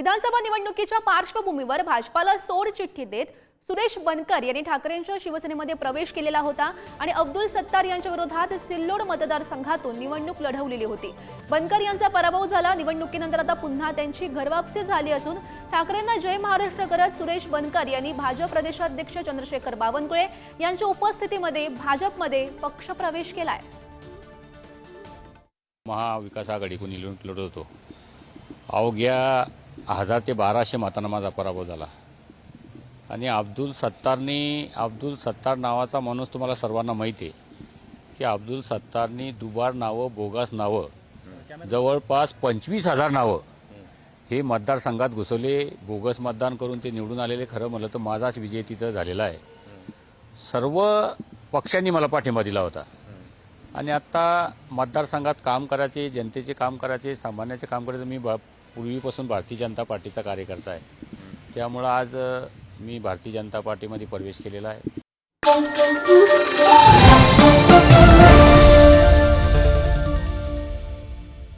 विधानसभा निवडणुकीच्या पार्श्वभूमीवर भाजपाला सोड चिठ्ठी देत सुरेश बनकर यांनी ठाकरेंच्या शिवसेनेमध्ये प्रवेश केलेला होता आणि अब्दुल सत्तार यांच्या विरोधात सिल्लोड मतदारसंघातून निवडणूक लढवलेली होती. बनकर यांचा पराभव झाला. निवडणुकीनंतर आता पुन्हा त्यांची घरवापसी झाली असून ठाकरेंना जय महाराष्ट्र करत सुरेश बनकर यांनी भाजप प्रदेशाध्यक्ष चंद्रशेखर बावनकुळे यांच्या उपस्थितीमध्ये भाजपमध्ये पक्षप्रवेश केलाय. महाविकास आघाडीकडून निवडणूक लढत होतो. अवघ्या हजार ते बाराशे मतांना माझा पराभव झाला. आणि अब्दुल सत्तारनी अब्दुल सत्तार नावाचा माणूस तुम्हाला सर्वांना माहिती आहे की अब्दुल सत्तारनी दुबार नावं बोगस नावं जवळपास पंचवीस हजार नावं हे मतदारसंघात घुसवले. बोगस मतदान करून ते निवडून आलेले खरं म्हणलं तर माझाच विजय तिथं झालेला आहे. सर्व पक्षांनी मला पाठिंबा दिला होता. आणि आत्ता मतदारसंघात काम करायचे जनतेचे काम करायचे सामान्याचे काम करायचं मी पूर्वीपासून भारतीय जनता पार्टीचा कार्यकर्ता आहे. त्यामुळं आज मी भारतीय जनता पार्टीमध्ये प्रवेश केलेला आहे.